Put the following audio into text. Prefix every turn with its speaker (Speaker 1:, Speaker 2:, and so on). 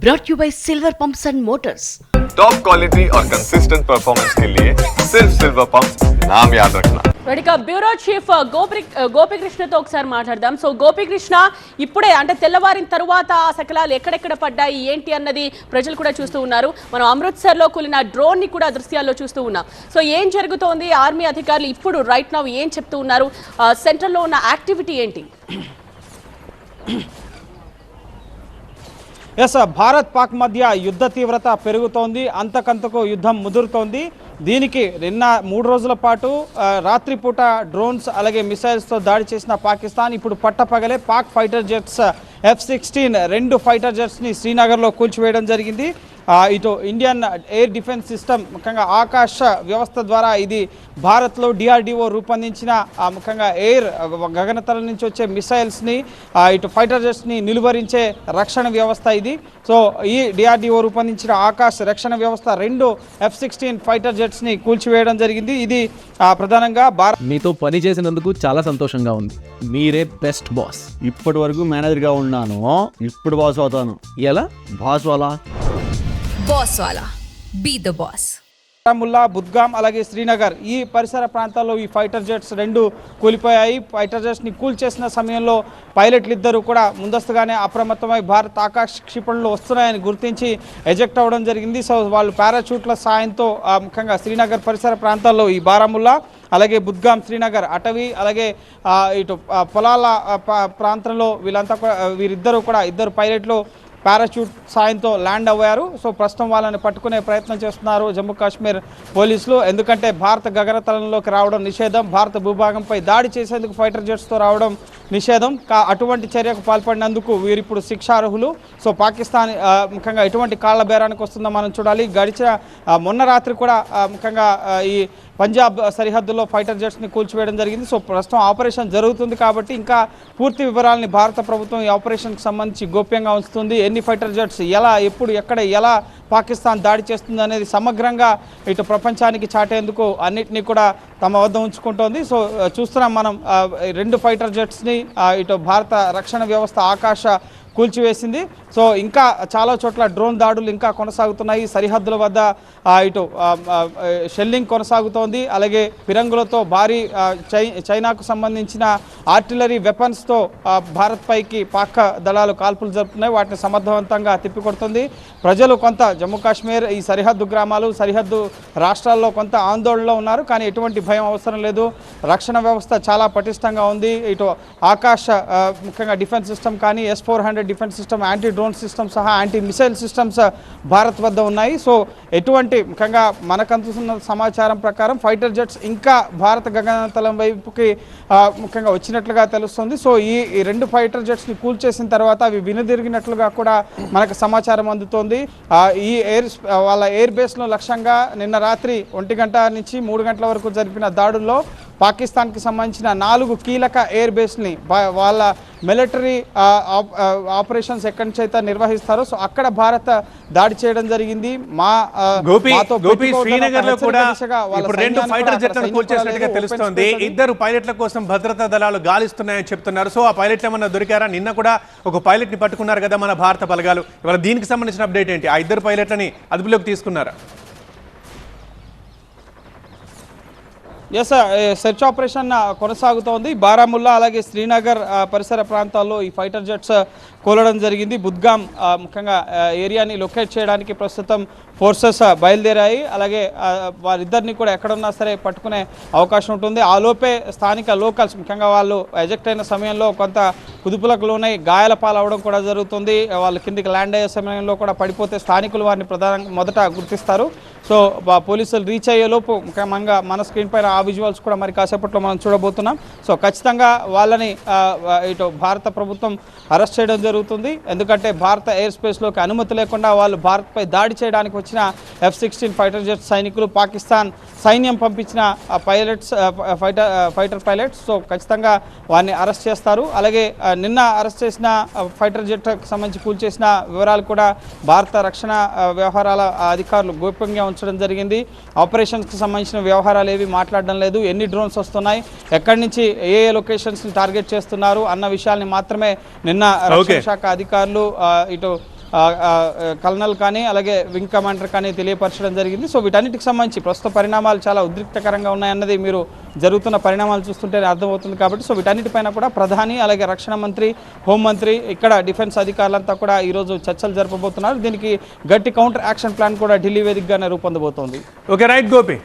Speaker 1: brought you by Silver Pumps and Motors.
Speaker 2: Top quality और consistent performance के लिए सिर्फ सिल्वर पंप नाम याद रखना
Speaker 3: ఇక బ్యూరో చీఫ్ గోపి గోపికృష్ణతో ఒకసారి మాట్లాడదాం సో గోపికృష్ణ ఇప్పుడే అంటే తెల్లవారిన తరువాత ఆ శకలాలు ఎక్కడెక్కడ పడ్డాయి ఏంటి అన్నది ప్రజలు కూడా చూస్తూ ఉన్నారు మనం అమృత్సర్లో కూలిన డ్రోన్ ని కూడా దృశ్యాల్లో చూస్తూ ఉన్నాం సో ఏం జరుగుతోంది ఆర్మీ అధికారులు ఇప్పుడు రైట్ నౌ ఏం చెప్తూ ఉన్నారు సెంటర్లో ఉన్న యాక్టివిటీ ఏంటి
Speaker 4: ఎస్ భారత్ పాక్ మధ్య యుద్ధ తీవ్రత పెరుగుతోంది అంతకంతకు యుద్ధం ముదురుతోంది. దీనికి నిన్న మూడు రోజుల పాటు రాత్రిపూట డ్రోన్స్ అలాగే మిసైల్స్తో దాడి చేసిన పాకిస్తాన్ ఇప్పుడు పట్టపగలే Pak fighter jets F sixteen రెండు ఫైటర్ జెట్స్ని శ్రీనగర్లో కూల్చివేయడం జరిగింది. ఇటు ఇండియన్ ఎయిర్ డిఫెన్స్ సిస్టమ్ ముఖ్యంగా ఆకాశ వ్యవస్థ ద్వారా ఇది భారత్లో డిఆర్డిఓ రూపొందించిన ఆ, ముఖ్యంగా ఎయిర్ గగనతల నుంచి వచ్చే మిసైల్స్ని ఆ, ఇటు ఫైటర్ జెట్స్ని నిలువరించే రక్షణ వ్యవస్థ ఇది. సో ఈ డిఆర్డిఓ రూపొందించిన ఆకాశ రక్షణ వ్యవస్థ రెండు ఎఫ్ సిక్స్టీన్ ఫైటర్ జెట్స్ని కూల్చివేయడం జరిగింది. ఇది ప్రధానంగా భారత్
Speaker 5: మీతో పని చేసినందుకు చాలా సంతోషంగా ఉంది. మీరే బెస్ట్ బాస్
Speaker 6: ఇప్పటి వరకు మేనేజర్గా ఉన్నాను. ఇప్పుడు బాస్ అవుతాను.
Speaker 5: ఎలా?
Speaker 6: బాస్ వాలా?
Speaker 7: Boss Wala be the boss
Speaker 4: Baramulla Budgam అలాగే శ్రీనగర్ ఈ పరిసర ప్రాంతాల్లో ఈ ఫైటర్ జెట్స్ రెండు కూలిపోయాయి. ఫైటర్ జెట్స్ని కూల్చేసిన సమయంలో పైలట్లు ఇద్దరు కూడా ముందస్తుగానే అప్రమత్తమై భారత్ ఆకాశ క్షిపణులు వస్తున్నాయని గుర్తించి ఎజెక్ట్ అవ్వడం జరిగింది. సో వాళ్ళు పారాచూట్ల సాయంతో ముఖ్యంగా శ్రీనగర్ పరిసర ప్రాంతాల్లో ఈ బారాముల్లా అలాగే బుద్గాం శ్రీనగర్ అటవీ అలాగే ఇటు పొలాల ప్రాంతంలో వీళ్ళంతా కూడా వీరిద్దరూ కూడా ఇద్దరు పైలట్లు పారాషూట్ సాయంతో ల్యాండ్ అయ్యారు సో ప్రస్తుతం వాళ్ళని పట్టుకునే ప్రయత్నం చేస్తున్నారు జమ్మూ కాశ్మీర్ పోలీసులు. ఎందుకంటే భారత గగనతలంలోకి రావడం నిషేధం భారత భూభాగంపై దాడి చేసేందుకు ఫైటర్ జెట్స్తో రావడం నిషేధం. కా అటువంటి చర్యకు పాల్పడినందుకు వీరిప్పుడు శిక్షార్హులు. సో పాకిస్తాన్ ముఖ్యంగా ఎటువంటి కాళ్ళ బేరానికి వస్తుందో మనం చూడాలి. గడిచిన మొన్న రాత్రి కూడా ముఖ్యంగా ఈ పంజాబ్ సరిహద్దులో ఫైటర్ జెట్స్ని కూల్చివేయడం జరిగింది. సో ప్రస్తుతం ఆపరేషన్ జరుగుతుంది కాబట్టి ఇంకా పూర్తి వివరాలని భారత ప్రభుత్వం ఈ ఆపరేషన్కి సంబంధించి గోప్యంగా ఉంచుతుంది. ఎన్ని ఫైటర్ జెట్స్ ఎలా ఎప్పుడు ఎక్కడ ఎలా పాకిస్తాన్ దాడి చేస్తుంది అనేది సమగ్రంగా ఇటు ప్రపంచానికి చాటేందుకు అన్నిటినీ కూడా తమ వద్ద ఉంచుకుంటోంది. సో చూస్తున్నాం మనం రెండు ఫైటర్ జెట్స్ని ఇటు భారత రక్షణ వ్యవస్థ ఆకాశ కూల్చివేసింది. సో ఇంకా చాలా చోట్ల డ్రోన్ దాడులు ఇంకా కొనసాగుతున్నాయి. సరిహద్దుల వద్ద ఇటు షెల్లింగ్ కొనసాగుతోంది. అలాగే పిరంగులతో భారీ చై చైనాకు సంబంధించిన ఆర్టిలరీ వెపన్స్తో భారత్ పైకి పాక్ దళాలు కాల్పులు జరుపుతున్నాయి. వాటిని సమర్థవంతంగా తిప్పికొడుతుంది. ప్రజలు కొంత జమ్మూ కాశ్మీర్ ఈ సరిహద్దు గ్రామాలు సరిహద్దు రాష్ట్రాల్లో కొంత ఆందోళనలో ఉన్నారు. కానీ ఎటువంటి భయం అవసరం లేదు. రక్షణ వ్యవస్థ చాలా పటిష్టంగా ఉంది. ఇటు ఆకాశ ముఖ్యంగా డిఫెన్స్ సిస్టమ్ కానీ S four hundred defence system anti drone system సహా యాంటీ మిసైల్ సిస్టమ్స్ భారత్ వద్ద ఉన్నాయి. సో ఎటువంటి ముఖ్యంగా మనకు అందుతున్న సమాచారం ప్రకారం ఫైటర్ జెట్స్ ఇంకా భారత గగనతలం వైపుకి ముఖ్యంగా వచ్చినట్లుగా తెలుస్తుంది. సో ఈ రెండు ఫైటర్ జెట్స్ని కూల్చేసిన తర్వాత అవి వినుదిరిగినట్లుగా కూడా మనకు సమాచారం అందుతోంది. ఈ ఎయిర్ వాళ్ళ ఎయిర్ బేస్లో లక్ష్యంగా నిన్న రాత్రి ఒంటి గంట నుంచి మూడు గంటల వరకు జరిపిన దాడుల్లో పాకిస్తాన్కి సంబంధించిన నాలుగు కీలక ఎయిర్ బేస్ని వాళ్ళ మిలిటరీ ఆపరేషన్స్ ఎక్కడి నుంచి అయితే నిర్వహిస్తారో సో అక్కడ భారత్ దాడి చేయడం జరిగింది. మా శ్రీనగర్లో
Speaker 8: కూడా రెండు ఫైటర్ జెట్లను కూల్చేసినట్టుగా తెలుస్తోంది.
Speaker 4: స్పేస్
Speaker 8: ఇద్దరు పైలట్ల కోసం భద్రతా దళాలు గాలిస్తున్నాయని చెప్తున్నారు. సో ఆ పైలట్లు ఏమన్నా దొరికారా? నిన్న కూడా ఒక పైలట్ని పట్టుకున్నారు కదా మన భారత బలగాలు. ఇవాళ దీనికి సంబంధించిన అప్డేట్ ఏంటి? ఆ ఇద్దరు పైలట్లని అదుపులోకి తీసుకున్నారా?
Speaker 4: ఎస్ సెర్చ్ ఆపరేషన్ కొనసాగుతోంది. బారాముల్లా అలాగే శ్రీనగర్ పరిసర ప్రాంతాల్లో ఈ ఫైటర్ జెట్స్ కూలడం జరిగింది. బుద్గాం ముఖ్యంగా ఏరియాని లొకేట్ చేయడానికి ప్రస్తుతం ఫోర్సెస్ బయలుదేరాయి. అలాగే వారిద్దరిని కూడా ఎక్కడున్నా సరే పట్టుకునే అవకాశం ఉంటుంది. ఆ లోపే స్థానిక లోకల్స్ ముఖ్యంగా వాళ్ళు ఎజెక్ట్ అయిన సమయంలో కొంత కుదుపులకు లోనై గాయాల పాలవడం కూడా జరుగుతుంది. వాళ్ళు కిందికి ల్యాండ్ అయ్యే సమయంలో కూడా పడిపోతే స్థానికులు వారిని ప్రధానంగా మొదట గుర్తిస్తారు. సో పోలీసులు రీచ్ అయ్యేలోపు ముఖ్యంగా మన స్క్రీన్ పైన ఆ విజువల్స్ కూడా మరి కాసేపట్లో మనం చూడబోతున్నాం. సో ఖచ్చితంగా వాళ్ళని ఇటు భారత ప్రభుత్వం అరెస్ట్ చేయడం జరుగుతుంది. ఎందుకంటే భారత ఎయిర్ స్పేస్లోకి అనుమతి లేకుండా వాళ్ళు భారత్పై దాడి చేయడానికి వచ్చిన ఎఫ్ సిక్స్టీన్ ఫైటర్ జెట్ సైనికులు పాకిస్తాన్ సైన్యం పంపించిన pilots fighter fighter pilots. So ఖచ్చితంగా వారిని అరెస్ట్ చేస్తారు. అలాగే నిన్న అరెస్ట్ చేసిన ఫైటర్ జెట్కి సంబంధించి కూల్చేసిన వివరాలు కూడా భారత రక్షణ వ్యవహారాల అధికారులు గోప్యంగా ఉంచడం జరిగింది. ఆపరేషన్స్కి సంబంధించిన వ్యవహారాలు ఏవి మాట్లాడడం లేదు. ఎన్ని డ్రోన్స్ వస్తున్నాయి? ఎక్కడి నుంచి ఏ ఏ లొకేషన్స్ని టార్గెట్ చేస్తున్నారు? అన్న విషయాల్ని మాత్రమే నిన్న రక్షణ. శాఖ అధికారులు ఇటు కల్నల్ కానీ అలాగే వింగ్ కమాండర్ కానీ తెలియపరచడం జరిగింది. సో వీటన్నిటికి సంబంధించి ప్రస్తుత పరిణామాలు చాలా ఉద్రిక్తకరంగా ఉన్నాయన్నది మీరు జరుగుతున్న పరిణామాలు చూస్తుంటే అర్థమవుతుంది కాబట్టి సో వీటన్నిటిపైన కూడా ప్రధాని అలాగే రక్షణ మంత్రి హోంమంత్రి ఇక్కడ డిఫెన్స్ అధికారులంతా కూడా ఈరోజు చర్చలు జరపబోతున్నారు. దీనికి గట్టి కౌంటర్ యాక్షన్ ప్లాన్ కూడా ఢిల్లీ వేదికగానే రూపొందబోతోంది.
Speaker 8: Okay right Gopi